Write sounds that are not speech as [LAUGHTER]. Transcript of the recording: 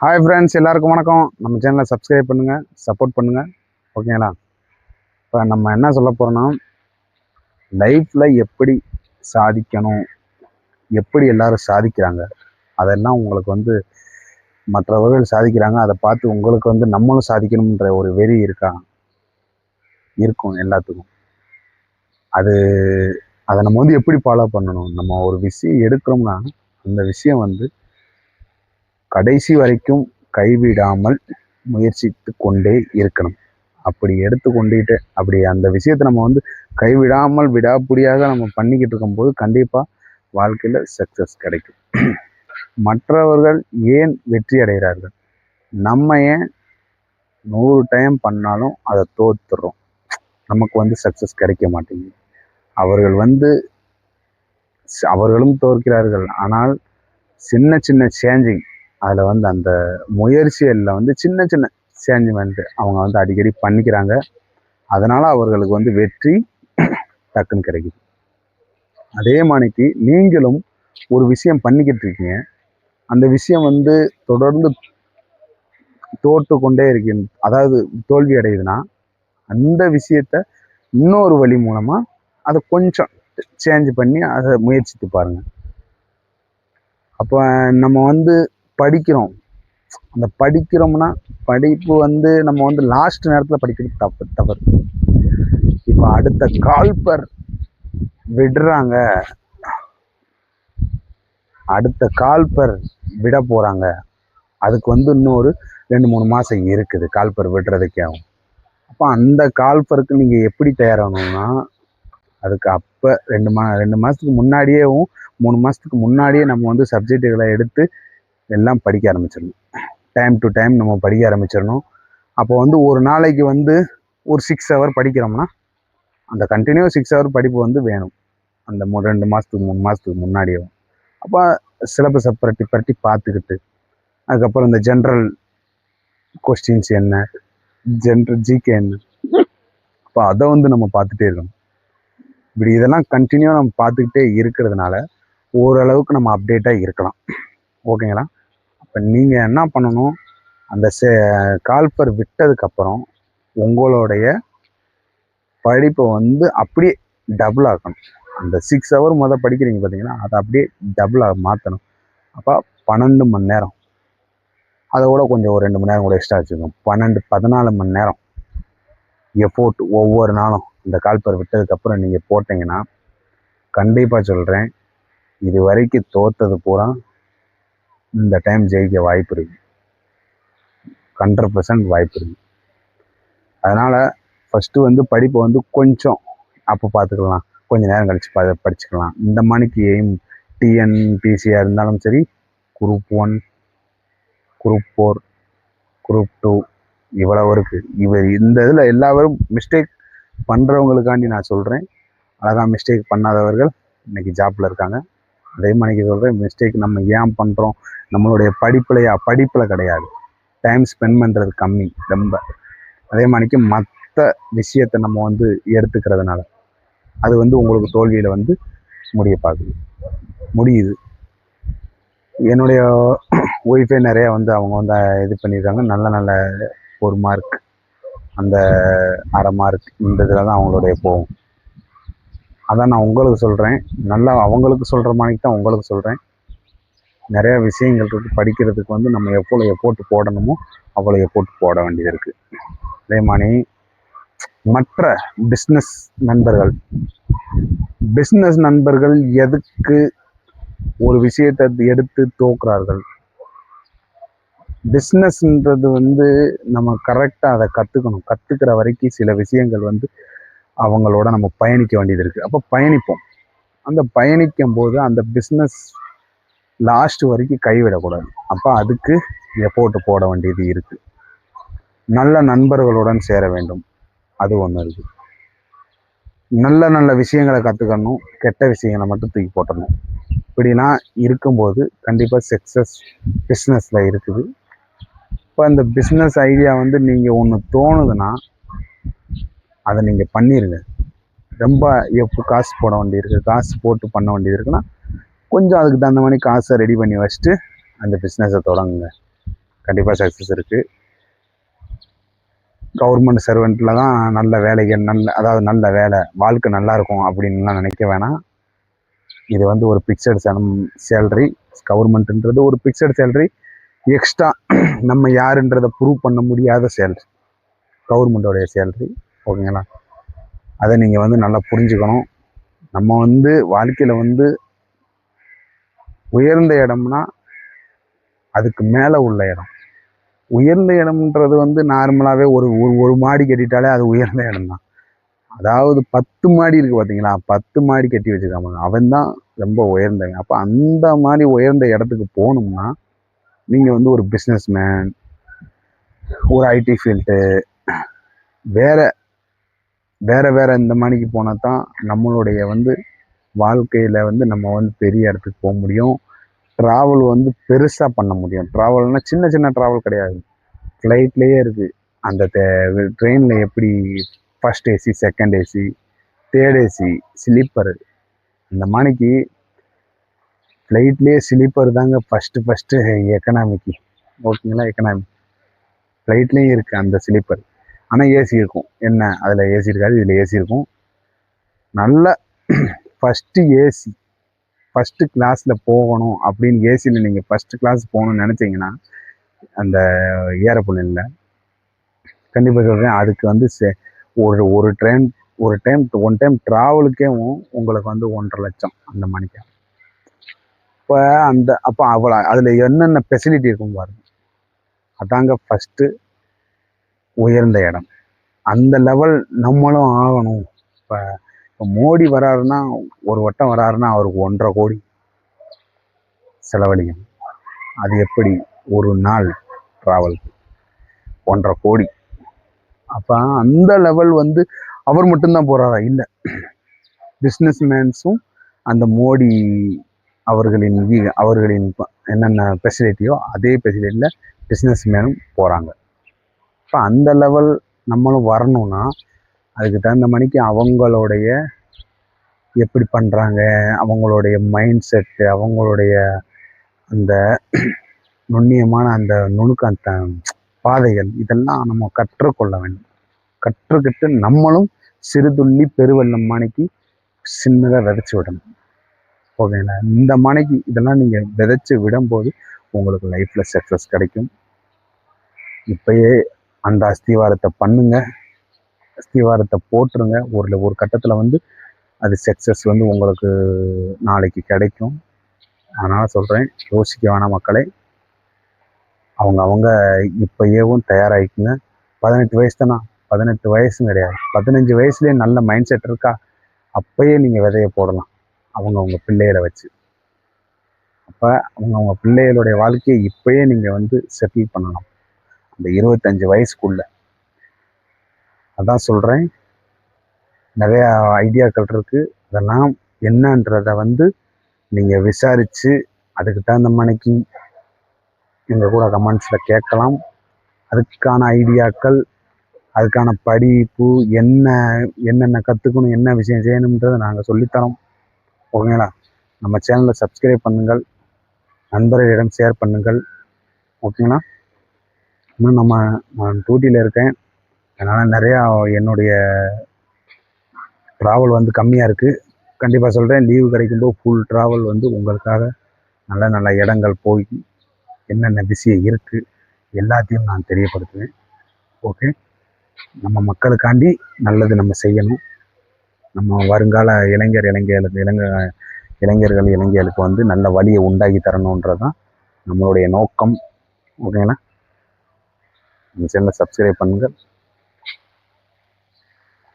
Hi friends எல்லாருக்கும் வணக்கம். நம்ம சேனலை சப்ஸ்கிரைப் பண்ணுங்கள் சப்போர்ட் பண்ணுங்கள் ஓகேங்களா இப்போ நம்ம என்ன சொல்ல போகிறோன்னா லைஃப்பில் எப்படி சாதிக்கணும் எப்படி எல்லாரும் சாதிக்கிறாங்க அதெல்லாம் உங்களுக்கு வந்து மற்றவர்கள் சாதிக்கிறாங்க. அதை பார்த்து உங்களுக்கு வந்து நம்மளும் சாதிக்கணுன்ற ஒரு வெறி இருக்கா? இருக்கும் எல்லாத்துக்கும். அது அதை நம்ம வந்து எப்படி ஃபாலோ பண்ணணும்? நம்ம ஒரு விஷயம் எடுக்கிறோம்னா அந்த விஷயம் வந்து கடைசி வரைக்கும் கைவிடாமல் முயற்சித்து கொண்டே இருக்கணும். அப்படி எடுத்து கொண்டுட்டு அப்படி அந்த விஷயத்தை நம்ம வந்து கைவிடாமல் விடாப்பிடியாக நம்ம பண்ணிக்கிட்டு இருக்கும்போது கண்டிப்பாக வாழ்க்கையில் சக்ஸஸ் கிடைக்கும். மற்றவர்கள் ஏன் வெற்றி அடைகிறார்கள்? நம்ம ஏன் நூறு டைம் பண்ணாலும் அதை தோத்துடுறோம்? நமக்கு வந்து சக்ஸஸ் கிடைக்க மாட்டேங்குது. அவர்கள் வந்து அவர்களும் தோற்கிறார்கள். ஆனால் சின்ன சின்ன சேஞ்சிங் அதில் வந்து அந்த முயற்சிகளில் வந்து சின்ன சின்ன சேஞ்ச்மெண்ட்டு அவங்க வந்து அடிக்கடி பண்ணிக்கிறாங்க. அதனால் அவர்களுக்கு வந்து வெற்றி [CLEARS THROAT] டக்குன்னு கிடைக்குது. அதே மாதிரிக்கு நீங்களும் ஒரு விஷயம் பண்ணிக்கிட்டு இருக்கீங்க. அந்த விஷயம் வந்து தொடர்ந்து தோற்று கொண்டே இருக்கீங்க அதாவது தோல்வி அடையுதுன்னா அந்த விஷயத்த இன்னொரு வழி மூலமாக அதை கொஞ்சம் சேஞ்ச் பண்ணி அதை முயற்சித்து பாருங்கள் அப்போ நம்ம வந்து படிக்கிறோம். அந்த படிக்கிறோம்னா படிப்பு வந்து நம்ம வந்து லாஸ்ட் நேரத்தில் படிக்கிறது தப்பு தவறு. இப்போ அடுத்த கால்பர் விடுறாங்க. அடுத்த கால்பர் விட போகிறாங்க அதுக்கு வந்து இன்னொரு ரெண்டு மூணு மாதம் இருக்குது கால்பர் விடுறதுக்கே. ஆகும் அப்போ அந்த கால்பருக்கு நீங்கள் எப்படி தயாராகணும்னா அதுக்கு அப்போ ரெண்டு மா ரெண்டு மாதத்துக்கு முன்னாடியேவும் மூணு மாதத்துக்கு முன்னாடியே நம்ம வந்து சப்ஜெக்டுகளை எடுத்து எல்லாம் படிக்க ஆரம்பிச்சிடணும். டைம் டு டைம் நம்ம படிக்க ஆரம்பிச்சிடணும். அப்போ வந்து ஒரு நாளைக்கு வந்து ஒரு சிக்ஸ் ஹவர் படிக்கிறோம்னா அந்த கண்டினியூ சிக்ஸ் ஹவர் படிப்பு வந்து வேணும். அந்த ரெண்டு மாதத்துக்கு மூணு மாதத்துக்கு முன்னாடியே. அப்போ சிலபஸை புரட்டி பரட்டி பார்த்துக்கிட்டு அதுக்கப்புறம் இந்த ஜென்ரல் கொஸ்டின்ஸ் என்ன ஜென்ரல் ஜிகே என்ன அப்போ அதை வந்து நம்ம பார்த்துட்டே இருக்கணும். இப்படி இதெல்லாம் கண்டினியூ நம்ம பார்த்துக்கிட்டே இருக்கிறதுனால ஓரளவுக்கு நம்ம அப்டேட்டாக இருக்கலாம். ஓகேங்களா இப்போ நீங்கள் என்ன பண்ணணும்? அந்த சே கால்பர் விட்டதுக்கப்புறம் உங்களுடைய படிப்பை வந்து அப்படியே டபுள் ஆக்கணும். அந்த சிக்ஸ் ஹவர் முதல் படிக்கிறீங்க பார்த்தீங்கன்னா அதை அப்படியே டபுளாக மாற்றணும் அப்போ பன்னெண்டு மணி நேரம். அதை விட கொஞ்சம் ஒரு ரெண்டு மணி நேரம் கூட எக்ஸ்ட்ரா வச்சுக்கணும் பன்னெண்டு பதினாலு மணி நேரம் எஃபோர்ட் ஒவ்வொரு நாளும் இந்த கால்பர் விட்டதுக்கப்புறம் நீங்கள் போட்டிங்கன்னா கண்டிப்பாக சொல்கிறேன் இது வரைக்கும் தோத்தது பூரா இந்த டைம் ஜெயிக்க வாய்ப்பு இருக்கு. ஹண்ட்ரட் பர்சன்ட் வாய்ப்பு இருக்கு. அதனால் ஃபஸ்ட்டு வந்து படிப்பை வந்து கொஞ்சம் அப்போ பார்த்துக்கலாம் கொஞ்சம் நேரம் கழித்து ப படிச்சுக்கலாம். இந்த மணிக்கு எய்ம் டிஎன்பிசியாக இருந்தாலும் சரி group one group four group two இவ்வளவு இருக்குது இவர் இந்த இதில் எல்லாரும் மிஸ்டேக் பண்ணுறவங்களுக்காண்டி நான் சொல்கிறேன் அழகாக மிஸ்டேக் பண்ணாதவர்கள் இன்றைக்கி ஜாப்பில் இருக்காங்க. அதே மாதிரி சொல்கிறேன் மிஸ்டேக் நம்ம ஏன் பண்ணுறோம் நம்மளுடைய படிப்புலையா படிப்பில் கிடையாது. டைம் ஸ்பெண்ட் பண்ணுறது கம்மி ரொம்ப. அதே மாதிரிக்கு மற்ற விஷயத்தை நம்ம வந்து எடுத்துக்கிறதுனால. அது வந்து உங்களுக்கு தோல்வியில் வந்து முடிய பார்க்குது முடியுது. என்னுடைய ஒய்ஃபே நிறையா வந்து அவங்க வந்து இது பண்ணியிருக்காங்க. நல்ல நல்ல ஒரு மார்க் அந்த அரை மார்க் இந்த இதில் தான் அவங்களுடைய போகும். அதான் நான் உங்களுக்கு சொல்கிறேன் நல்லா அவங்களுக்கு சொல்கிற மாதிரி தான் உங்களுக்கு சொல்கிறேன் நிறையா விஷயங்கள் இருக்குது படிக்கிறதுக்கு வந்து நம்ம எவ்வளோ எஃபோர்ட் போடணுமோ அவ்வளோ எஃபோர்ட் போட வேண்டியது இருக்குது அதே மாதிரி மற்ற பிஸ்னஸ் நண்பர்கள் பிஸ்னஸ் நண்பர்கள் எதுக்கு ஒரு விஷயத்தை எடுத்து தோக்குறார்கள்? பிஸ்னஸ்ன்றது வந்து நம்ம கரெக்டாக அதை கற்றுக்கணும் கற்றுக்கிற வரைக்கும் சில விஷயங்கள் வந்து அவங்களோட நம்ம பயணிக்க வேண்டியது இருக்குது அப்போ பயணிப்போம். அந்த பயணிக்கும் போது அந்த பிஸ்னஸ் லாஸ்ட் வரைக்கும் கைவிடக்கூடாது. அப்போ அதுக்கு எஃபோர்ட் போட வேண்டியது இருக்குது நல்ல நண்பர்களுடன் சேர வேண்டும். அது ஒன்று இருக்குது நல்ல நல்ல விஷயங்களை கற்றுக்கணும் கெட்ட விஷயங்களை மட்டும் தூக்கி போட்டணும் இப்படிலாம் இருக்கும்போது கண்டிப்பாக சக்ஸஸ் பிஸ்னஸில் இருக்குது. இப்போ அந்த பிஸ்னஸ் ஐடியா வந்து நீங்கள் ஒன்று தோணுதுன்னா அதை நீங்கள் பண்ணிடுங்க ரொம்ப எப்போ காசு போட வேண்டியிருக்கு. காசு போட்டு பண்ண வேண்டியது இருக்குன்னா கொஞ்சம் அதுக்கு தகுந்த மாதிரி காசை ரெடி பண்ணி வச்சுட்டு அந்த பிஸ்னஸை தொடங்குங்க. கண்டிப்பாக சக்ஸஸ் இருக்குது கவர்மெண்ட் சர்வெண்ட்டில் தான் நல்ல வேலைகள் நல்ல அதாவது நல்ல வேலை வாழ்க்கை நல்லாயிருக்கும் அப்படின்லாம் நினைக்க வேணாம். இது வந்து ஒரு பிக்சட் சனம் சேலரி கவர்மெண்ட்டுன்றது ஒரு பிக்சட் சேலரி எக்ஸ்ட்ரா நம்ம யாருன்றதை ப்ரூவ் பண்ண முடியாத சேலரி கவர்மெண்ட்டோடைய சேலரி ஓகேங்களா அதை நீங்கள் வந்து நல்லா புரிஞ்சுக்கணும். நம்ம வந்து வாழ்க்கையில் வந்து உயர்ந்த இடம்னா அதுக்கு மேலே உள்ள இடம். உயர்ந்த இடம்ன்றது வந்து நார்மலாகவே ஒரு ஒரு ஒரு மாடி கட்டிட்டாலே அது உயர்ந்த இடம் தான் அதாவது பத்து மாடி இருக்குது பார்த்தீங்களா பத்து மாடி கட்டி வச்சுருக்காங்க. அவன் தான் ரொம்ப உயர்ந்தவன். அப்போ அந்த மாதிரி உயர்ந்த இடத்துக்கு போகணும்னா நீங்கள் வந்து ஒரு பிஸ்னஸ் மேன் ஒரு ஐடி ஃபீல்டு வேற வேறு வேறு இந்த மாதிரிக்கு போனால் தான் நம்மளுடைய வந்து வாழ்க்கையில் வந்து நம்ம வந்து பெரிய இடத்துக்கு போக முடியும். ட்ராவல் வந்து பெருசாக பண்ண முடியும். ட்ராவல்னால் சின்ன சின்ன ட்ராவல் கிடையாது. ஃப்ளைட்லேயே இருக்குது அந்த ட்ரெயினில் எப்படி first AC second AC third AC sleeper இந்த மாதிரிக்கு ஃப்ளைட்லேயே ஸ்லீப்பர் தாங்க ஃபஸ்ட்டு ஃபஸ்ட்டு எக்கனாமிக்கு ஓகேங்களா எக்கனாமி ஃப்ளைட்லேயும் இருக்குது அந்த ஸ்லீப்பர் ஆனால் ஏசி இருக்கும். என்ன? அதில் ஏசி இருக்காது இதில் ஏசி இருக்கும். நல்ல ஃபஸ்ட்டு ஏசி ஃபஸ்ட்டு கிளாஸில் போகணும் அப்படின்னு ஏசியில் நீங்கள் ஃபஸ்ட்டு கிளாஸ் போகணும்னு நினச்சிங்கன்னா அந்த ஏரோப்ளேனில் கண்டிப்பாக சொல்கிறேன் அதுக்கு வந்து சே ஒரு ஒரு ட்ரெயின் ஒரு டைம் ஒன் டைம் ட்ராவலுக்கே உங்களுக்கு வந்து ஒன்றரை லட்சம் அந்த மணிக்கு. இப்போ அந்த அப்போ அவ்வளோ அதில் என்னென்ன ஃபெசிலிட்டி இருக்கும் பாருங்க. அதாங்க ஃபஸ்ட்டு உயர்ந்த இடம். அந்த லெவல் நம்மளும் ஆகணும். இப்போ இப்போ மோடி வராருன்னா ஒரு வட்டம் வராருன்னா அவருக்கு ஒன்றரை கோடி செலவழியும். அது எப்படி? ஒரு நாள் ட்ராவல் ஒன்றரை கோடி. அப்போ அந்த லெவல் வந்து அவர் மட்டும்தான் போகிறாரா இல்லை. பிஸ்னஸ் மேன்ஸும் அந்த மோடி அவர்களின் வீ- அவர்களின் என்னென்ன ஃபெசிலிட்டியோ அதே ஃபெசிலிட்டியில் பிஸ்னஸ் மேனும் போகிறாங்க இப்போ அந்த லெவல் நம்மளும் வரணும்னா அதுக்கு தகுந்த மணிக்கு அவங்களுடைய எப்படி பண்ணுறாங்க அவங்களுடைய மைண்ட் செட்டு அவங்களுடைய அந்த நுண்ணியமான அந்த நுணுக்க அந்த பாதைகள் இதெல்லாம் நம்ம கற்றுக்கொள்ள வேண்டும். கற்றுக்கிட்டு நம்மளும் சிறுதுள்ளி பெருவெள்ளம் மாணிக்கு சின்னதாக விதைச்சி விடணும். ஓகேங்களா இந்த மாணிக்கு இதெல்லாம் நீங்கள் விதைச்சி விடும்போது உங்களுக்கு லைஃப்பில் சக்ஸஸ் கிடைக்கும். இப்பயே அந்த அஸ்திவாரத்தை பண்ணுங்கள் அஸ்திவாரத்தை போட்டுருங்க. ஒரு ஒரு கட்டத்தில் வந்து அது சக்ஸஸ் வந்து உங்களுக்கு நாளைக்கு கிடைக்கும். அதனால் சொல்கிறேன் யோசிக்க வேணாம் மக்களே. அவங்க அவங்க இப்போயேவும் தயாராகிக்குங்க பதினெட்டு வயசு தானா பதினெட்டு வயசும் கிடையாது. பதினஞ்சு வயசுலேயே நல்ல மைண்ட் செட் இருக்கா? அப்போயே நீங்கள் விதையை போடலாம். அவங்க அவங்க பிள்ளைகளை வச்சு. அப்போ அவங்க அவங்க பிள்ளைகளுடைய வாழ்க்கையை இப்பயே நீங்கள் வந்து செட்டில் பண்ணலாம் அந்த இருபத்தஞ்சு வயசுக்குள்ள. அதான் சொல்கிறேன் நிறையா ஐடியாக்கள் இருக்குது அதெல்லாம் என்னன்றதை வந்து நீங்கள் விசாரித்து அதுக்கு தகுந்த மணிக்கு எங்கள் கூட கமெண்ட்ஸில் கேட்கலாம். அதுக்கான ஐடியாக்கள் அதுக்கான படிப்பு என்ன என்னென்ன கற்றுக்கணும் என்ன விஷயம் செய்யணுன்றதை நாங்கள் சொல்லித்தரோம். ஓகேங்களா? நம்ம சேனலை சப்ஸ்கிரைப் பண்ணுங்கள். நண்பர்களிடம் ஷேர் பண்ணுங்கள். ஓகேங்களா? இன்னும் நம்ம நான் டூட்டியில் இருக்கேன். அதனால் நிறையா என்னுடைய ட்ராவல் வந்து கம்மியாக இருக்குது கண்டிப்பாக சொல்கிறேன் லீவு கிடைக்கும்போது ஃபுல் ட்ராவல் வந்து உங்களுக்காக நல்ல நல்ல இடங்கள் போய் என்னென்ன விஷயம் இருக்குது எல்லாத்தையும் நான் தெரியப்படுத்துவேன். ஓகே நம்ம மக்களுக்காண்டி நல்லது நம்ம செய்யணும். நம்ம வருங்கால இளைஞர் இளைஞர்களுக்கு இளைஞ இளைஞர்கள் இளைஞர்களுக்கு வந்து நல்ல வழியை உண்டாக்கி தரணுன்றது தான் நம்மளுடைய நோக்கம். ஓகேங்களா இந்த சேனலை சப்ஸ்கிரைப் பண்ணுங்கள்.